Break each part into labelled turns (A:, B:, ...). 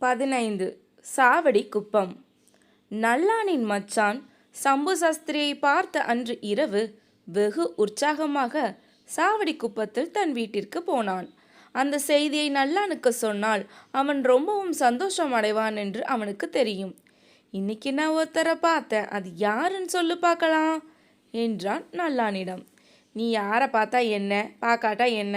A: பதினைந்து. சாவடி குப்பம். நல்லானின் மச்சான் சம்பு சாஸ்திரியை பார்த்த அன்று இரவு வெகு உற்சாகமாக சாவடி குப்பத்தில் தன் வீட்டிற்கு போனான். அந்த செய்தியை நல்லானுக்கு சொன்னால் அவன் ரொம்பவும் சந்தோஷம் அடைவான் என்று அவனுக்கு தெரியும். இன்னைக்கு நான் ஒருத்தரை பார்த்தேன் அது யாருன்னு சொல்லு பார்க்கலாம் என்றான் நல்லானிடம். நீ யாரை பார்த்தா என்ன பார்க்காட்டா என்ன?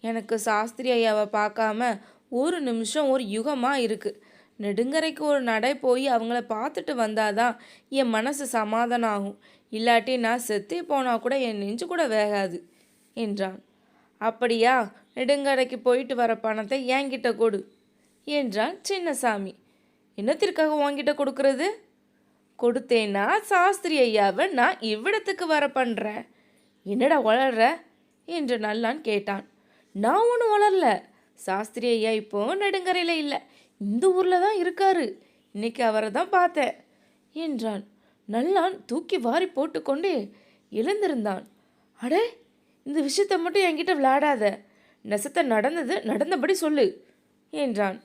A: எனக்கு சாஸ்திரி ஐயாவை பார்க்காம ஒரு நிமிஷம் ஒரு யுகமாக இருக்குது நெடுங்கரைக்கு ஒரு நடை போய் அவங்கள பார்த்துட்டு வந்தாதான் என் மனசு சமாதானம் ஆகும் இல்லாட்டி நான் செத்தே போனால் கூட என் நெஞ்சு கூட வேகாது என்றான். அப்படியா? நெடுங்கரைக்கு போயிட்டு வர பணத்தை என்கிட்ட கொடு என்றான் சின்னசாமி. என்னத்திற்காக உன்கிட்ட கொடுக்கறது? கொடுத்தேன்னா சாஸ்திரி ஐயாவை நான் இவ்விடத்துக்கு வர பண்ணுறேன் என்னடா வளர்ற என்று நல்லான் கேட்டான். நான் ஒன்றும் வளரல சாஸ்திரி ஐயா இப்போவும் நெடுங்கரையில் இல்லை. இந்த ஊரில் தான் இருக்காரு. இன்னைக்கு அவரை தான் பார்த்தேன் என்றான். நல்லான் தூக்கி வாரி போட்டுக்கொண்டு எழுந்திருந்தான். அடே இந்த விஷயத்தை மட்டும் என்கிட்ட விளையாடாத. நெசத்தை நடந்தது நடந்தபடி சொல்லு என்றான்.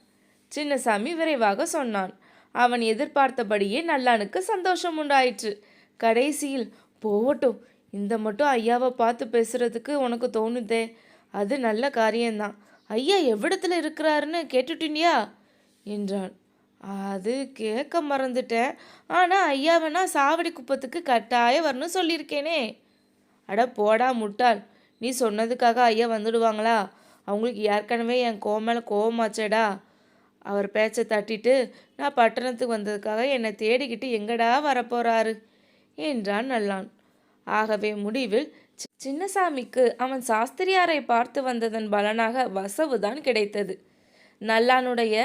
A: சின்னசாமி விரைவாக சொன்னான். அவன் எதிர்பார்த்தபடியே நல்லானுக்கு சந்தோஷம் உண்டாயிற்று. கடைசியில் போகட்டும். இந்த மட்டும் ஐயாவை பார்த்து பேசுறதுக்கு உனக்கு தோணுதே. அது நல்ல காரியம்தான். ஐயா எவ்விடத்தில் இருக்கிறாருன்னு கேட்டுட்டினியா? என்றான். அது கேட்க மறந்துட்டேன். ஆனால் ஐயா வேணா சாவடி குப்பத்துக்கு கட்டாயம் வரணும் சொல்லியிருக்கேனே. அட போடா முட்டாள். நீ சொன்னதுக்காக ஐயா வந்துடுவாங்களா? அவங்களுக்கு ஏற்கனவே என் கோமேல மேலே கோவமாச்சேடா. அவர் பேச்சை தட்டிட்டு நான் பட்டணத்துக்கு வந்ததுக்காக என்னை தேடிக்கிட்டு எங்கடா வரப்போறாரு? என்றான் நல்லான். ஆகவே முடிவில் சின்னசாமிக்கு அவன் சாஸ்திரியாரை பார்த்து வந்ததன் பலனாக வசவுதான் கிடைத்தது. நல்லானுடைய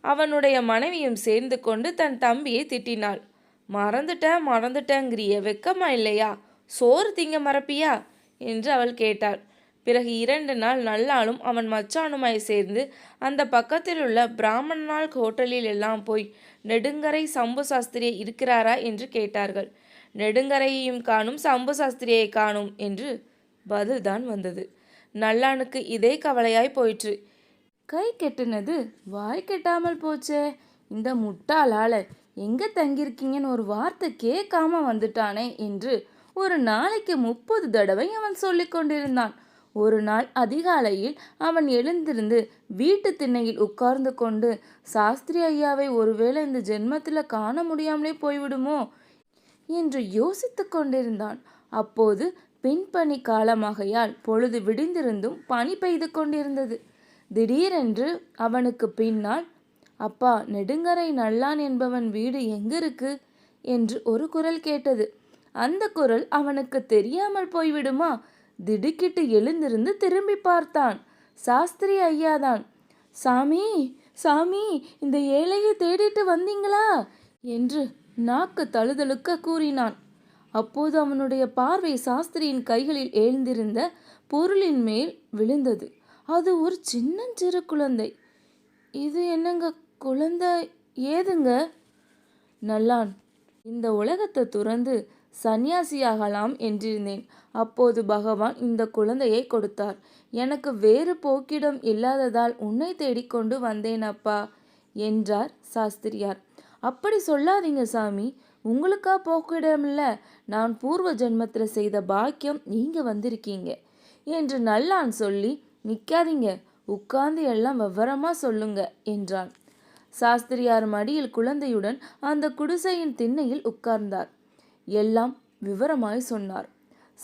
A: அவனுடைய மனைவியும் சேர்ந்து கொண்டு தன் தம்பியை திட்டினாள். மறந்துட்டேன் மறந்துட்டேங்கிறிய வெக்கமா இல்லையா? சோறு திங்க மறப்பியா? என்று அவள் கேட்டாள். பிறகு இரண்டு நாள் நல்லாளும் அவன் மச்சானுமாய் சேர்ந்து அந்த பக்கத்தில் உள்ள பிராமணனால் ஹோட்டலில் எல்லாம் போய் நெடுங்கரை சம்பு சாஸ்திரியை இருக்கிறாரா என்று கேட்டார்கள். நெடுங்கரையையும் காணும் சம்பு சாஸ்திரியை காணும் என்று பதில்தான் வந்தது. நல்லானுக்கு இதே கவலையாய் போயிற்று. கை கெட்டினது வாய் கெட்டாமல் போச்சே. இந்த முட்டாளால எங்க தங்கியிருக்கீங்கன்னு ஒரு வார்த்தை கேட்காம வந்துட்டானே என்று ஒரு நாளைக்கு முப்பது தடவை அவன் சொல்லி கொண்டிருந்தான். ஒரு நாள் அதிகாலையில் அவன் எழுந்திருந்து வீட்டு திண்ணையில் உட்கார்ந்து கொண்டு சாஸ்திரி ஐயாவை ஒருவேளை இந்த ஜென்மத்தில் காண முடியாமலே போய்விடுமோ? என்று யோசித்துக் கொண்டிருந்தான். அப்போது பின்பனி காலமாகையால் பொழுது விடிந்திருந்தும் பனி பெய்து கொண்டிருந்தது. திடீரென்று அவனுக்கு பின்னால் அப்பா நெடுங்கரை நல்லான் என்பவன் வீடு எங்கிருக்கு? என்று ஒரு குரல் கேட்டது. அந்த குரல் அவனுக்கு தெரியாமல் போய்விடுமா? திடுக்கிட்டு எழுந்திருந்து திரும்பி பார்த்தான். சாஸ்திரி ஐயாதான். சாமி சாமி இந்த ஏழையை தேடிட்டு வந்தீங்களா? என்று நாக்கு தழுதழுக்க கூறினான். அப்போது அவனுடைய பார்வை சாஸ்திரியின் கைகளில் எழுந்திருந்த பொருளின் மேல் விழுந்தது. அது ஒரு சின்னஞ்சிறு குழந்தை. இது என்னங்க குழந்தை ஏதுங்க? நல்லான் இந்த உலகத்தை துறந்து சந்நியாசியாகலாம் என்றிருந்தேன். அப்போது பகவான் இந்த குழந்தையை கொடுத்தார். எனக்கு வேறு போக்கிடம் இல்லாததால் உன்னை தேடிக்கொண்டு வந்தேன் அப்பா என்றார் சாஸ்திரியார். அப்படி சொல்லாதீங்க சாமி. உங்களுக்கா போக்கிடமில்ல. நான் பூர்வ ஜென்மத்தில் செய்த பாக்கியம் நீங்கள் வந்திருக்கீங்க. என்று நல்லான் சொல்லி நிற்காதீங்க உட்கார்ந்து எல்லாம் விவரமாக சொல்லுங்க என்றான். சாஸ்திரியார் மடியில் குழந்தையுடன் அந்த குடிசையின் திண்ணையில் உட்கார்ந்தார். எல்லாம் விவரமாய் சொன்னார்.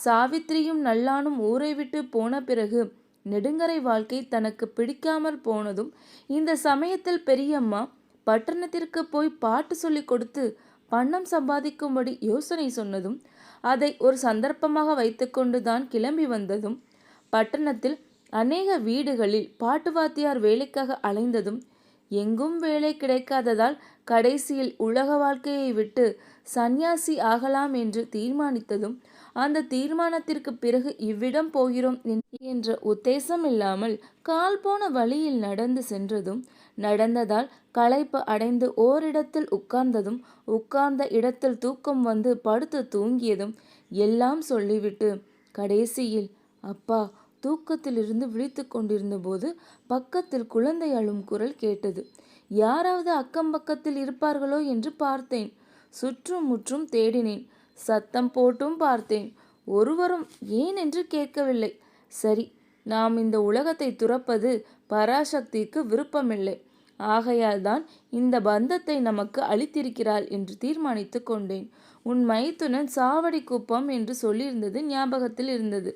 A: சாவித்திரியும் நல்லானும் ஊரை விட்டு போன பிறகு நெடுங்கரை வாழ்க்கை தனக்கு பிடிக்காமல் போனதும் இந்த சமயத்தில் பெரியம்மா பட்டணத்திற்கு போய் பாட்டு சொல்லிக் கொடுத்து பணம் சம்பாதிக்கும்படி யோசனை சொன்னதும் அதை ஒரு சந்தர்ப்பமாக வைத்துக்கொண்டு தான் கிளம்பி வந்ததும் பட்டணத்தில் அநேக வீடுகளில் பாட்டு வாத்தியார் வேலைக்காக அலைந்ததும் எங்கும் வேலை கிடைக்காததால் கடைசியில் உலக வாழ்க்கையை விட்டு சந்நியாசி ஆகலாம் என்று தீர்மானித்ததும் அந்த தீர்மானத்திற்கு பிறகு இவ்விடம் போகிறோம் என்ற உத்தேசம் இல்லாமல் கால் போன வழியில் நடந்து சென்றதும் நடந்ததால் களைப்பு அடைந்து ஓரிடத்தில் உட்கார்ந்ததும் உட்கார்ந்த இடத்தில் தூக்கம் வந்து படுத்து தூங்கியதும் எல்லாம் சொல்லிவிட்டு கடைசியில் அப்பா தூக்கத்திலிருந்து விழித்து கொண்டிருந்தபோது பக்கத்தில் குழந்தை அழும் குரல் கேட்டது. யாராவது அக்கம் பக்கத்தில் இருப்பார்களோ என்று பார்த்தேன். சுற்றும் முற்றும் தேடினேன். சத்தம் போட்டும் பார்த்தேன். ஒருவரும் ஏன் என்று கேட்கவில்லை. சரி நாம் இந்த உலகத்தை துறப்பது பராசக்திக்கு விருப்பமில்லை. ஆகையால் தான் இந்த பந்தத்தை நமக்கு அளித்திருக்கிறாள் என்று தீர்மானித்து கொண்டேன். உன் மைத்துனன் சாவடி குப்பம் என்று சொல்லியிருந்தது ஞாபகத்தில் இருந்தது.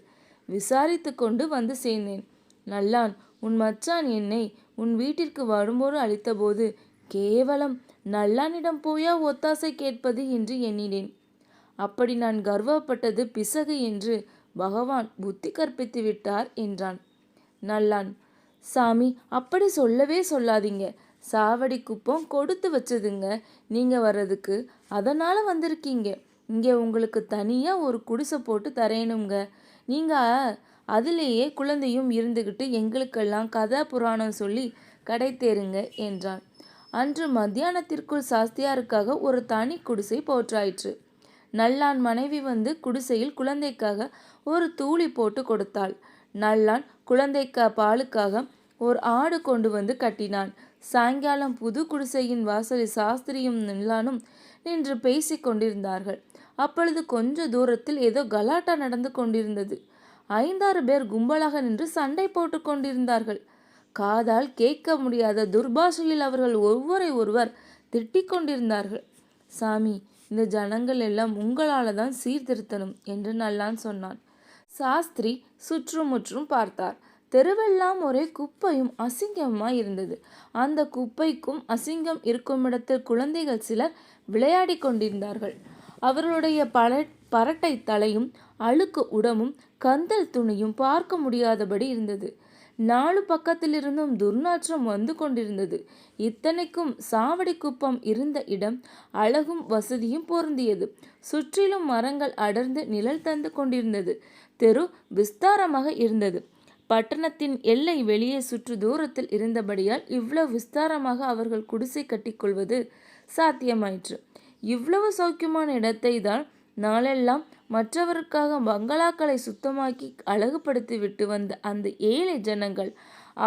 A: விசாரித்து கொண்டு வந்து சேர்ந்தேன். நல்லான் உன் மச்சான் என்னை உன் வீட்டிற்கு வரும்போது அளித்தபோது கேவலம் நல்லானிடம் போயா ஒத்தாசை கேட்பது? என்று எண்ணினேன். அப்படி நான் கர்வப்பட்டது பிசகு என்று பகவான் புத்தி கற்பித்து விட்டார் என்றான். நல்லான் சாமி அப்படி சொல்லவே சொல்லாதீங்க. சாவடி குப்பம் கொடுத்து வச்சதுங்க. நீங்கள் வர்றதுக்கு அதனால் வந்திருக்கீங்க. இங்கே உங்களுக்கு தனியாக ஒரு குடிசை போட்டு தரையணுங்க நீங்கள் அதிலேயே குழந்தையும் இருந்துக்கிட்டு எங்களுக்கெல்லாம் கதை புராணம் சொல்லி கடை தேருங்க என்றான். அன்று மத்தியானத்திற்குள் சாஸ்தியாருக்காக ஒரு தனி குடிசை போற்றாயிற்று. நல்லான் மனைவி வந்து குடிசையில் குழந்தைக்காக ஒரு தூளி போட்டு கொடுத்தாள். நல்லான் குழந்தைக்கா பாலுக்காக ஒரு ஆடு கொண்டு வந்து கட்டினான். சாயங்காலம் புது குடிசையின் வாசலில் சாஸ்திரியும் நல்லானும் நின்று பேசிக் கொண்டிருந்தார்கள். அப்பொழுது கொஞ்ச தூரத்தில் ஏதோ கலாட்டா நடந்து கொண்டிருந்தது. ஐந்தாறு பேர் கும்பலாக நின்று சண்டை போட்டு கொண்டிருந்தார்கள். காதால் கேட்க முடியாத துர்பாஷையில் அவர்கள் ஒருவரை ஒருவர் திட்டிக் கொண்டிருந்தார்கள். சாமி இந்த ஜனங்கள் எல்லாம் உங்களால தான் சீர்திருத்தணும் என்று நல்லான் சொன்னான். சாஸ்திரி சுற்றுமுற்றும் பார்த்தார். தெருவெல்லாம் ஒரே குப்பையும் அசிங்கமாக இருந்தது. அந்த குப்பைக்கும் அசிங்கம் இருக்கும் இடத்தில் குழந்தைகள் சிலர் விளையாடி கொண்டிருந்தார்கள். அவர்களுடைய பல பரட்டை தலையும் அழுக்கு உடமும் கந்தல் துணியும் பார்க்க முடியாதபடி இருந்தது. நாலு பக்கத்திலிருந்தும் துர்நாற்றம் வந்து கொண்டிருந்தது. இத்தனைக்கும் சாவடி குப்பம் இருந்த இடம் அழகும் வசதியும் பொருந்தியது. சுற்றிலும் மரங்கள் அடர்ந்து நிழல் தந்து கொண்டிருந்தது. தெரு விஸ்தாரமாக இருந்தது. பட்டணத்தின் எல்லை வெளியே சுற்று தூரத்தில் இருந்தபடியால் இவ்வளவு விஸ்தாரமாக அவர்கள் குடிசை கட்டிக்கொள்வது சாத்தியமாயிற்று. இவ்வளவு சௌக்கியமான இடத்தை தான் நாளெல்லாம் மற்றவருக்காக பங்களாக்களை சுத்தமாக்கி அழகுபடுத்தி விட்டு வந்த அந்த ஏழை ஜனங்கள்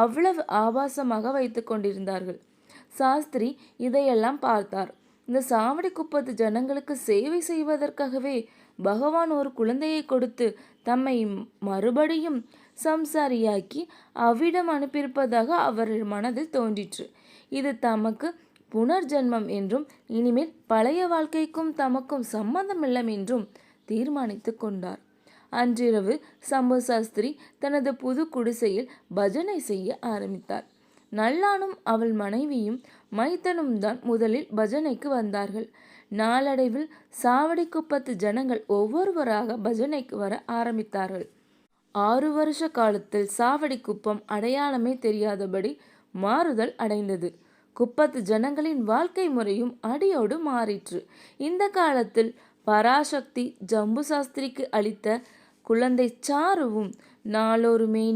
A: அவ்வளவு ஆபாசமாக வைத்து கொண்டிருந்தார்கள். சாஸ்திரி இதையெல்லாம் பார்த்தார். இந்த சாவடி குப்பத்து ஜனங்களுக்கு சேவை செய்வதற்காகவே பகவான் ஒரு குழந்தையை கொடுத்து தம்மை மறுபடியும் சம்சாரியாக்கி அவ்விடம் அனுப்பியிருப்பதாக அவர் மனதில் தோன்றிற்று. இது தமக்கு புனர்ஜென்மம் என்றும் இனிமேல் பழைய வாழ்க்கைக்கும் தமக்கும் சம்பந்தமில்லை என்றும் தீர்மானித்து கொண்டார். அன்றிரவு சம்பு சாஸ்திரி தனது புது குடிசையில் பஜனை செய்ய ஆரம்பித்தார். நல்லானும் அவள் மனைவியும் மைத்தனும் தான் முதலில் பஜனைக்கு வந்தார்கள். நாளடைவில் சாவடி குப்பத்து ஜனங்கள் ஒவ்வொருவராக பஜனைக்கு வர ஆரம்பித்தார்கள். ஆறு வருஷ காலத்தில் சாவடி குப்பம் அடையாளமே தெரியாதபடி மாறுதல் அடைந்தது. குப்பத்து ஜனங்களின் வாழ்க்கை முறையும் அடியோடு மாறிற்று. இந்த காலத்தில் பராசக்தி ஜம்பு சாஸ்திரிக்கு அளித்த குழந்தை சாருவும் நாளொரு மேனி